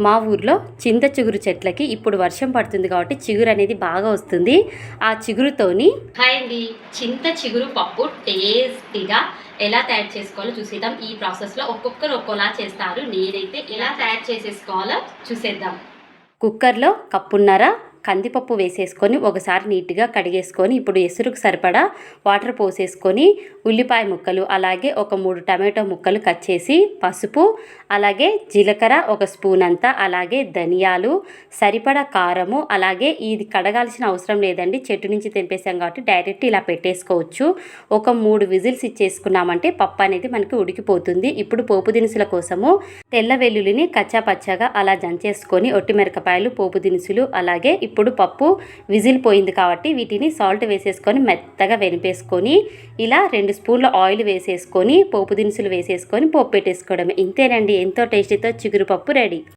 మా ఊర్లో చింత చిగురు చెట్లకి ఇప్పుడు వర్షం పడుతుంది కాబట్టి చిగురు అనేది బాగా వస్తుంది. ఆ చిగురుతోని హాయ్ అండి. చింత చిగురు పప్పు టేస్టీగా ఎలా తయారు చేసుకోవాలో చూసేద్దాం. ఈ ప్రాసెస్లో ఒక్కొక్కరు ఒక్కోలా చేస్తారు. నేనైతే ఎలా తయారు చేసేసుకోవాలో చూసేద్దాం. కుక్కర్లో కప్పున్నర కందిపప్పు వేసేసుకొని ఒకసారి నీట్గా కడిగేసుకొని ఇప్పుడు ఎసురుకు సరిపడా వాటర్ పోసేసుకొని ఉల్లిపాయ ముక్కలు అలాగే ఒక మూడు టమాటో ముక్కలు కట్ చేసి పసుపు అలాగే జీలకర్ర ఒక స్పూన్ అంతా అలాగే ధనియాలు సరిపడా కారము అలాగే ఇది కడగాల్సిన అవసరం లేదండి. చెట్టు నుంచి తెంపేసాం కాబట్టి డైరెక్ట్ ఇలా పెట్టేసుకోవచ్చు. ఒక మూడు విజిల్స్ ఇచ్చేసుకున్నామంటే పప్పు అనేది మనకి ఉడికిపోతుంది. ఇప్పుడు పోపు దినుసుల కోసము తెల్ల వెల్లుల్లిని కచ్చా పచ్చగా అలా జంచేసుకొని ఒట్టి మిరపకాయలు పోపు దినుసులు అలాగే ఇప్పుడు పప్పు విజిల్ పోయింది కాబట్టి వీటిని సాల్ట్ వేసేసుకొని మెత్తగా వెనిపేసుకొని ఇలా రెండు స్పూన్ల ఆయిల్ వేసేసుకొని పోపు దినుసులు వేసేసుకొని పోపు పెట్టేసుకోవడమే. ఇంతేనండి. ఎంతో టేస్టీతో చిగురు పప్పు రెడీ.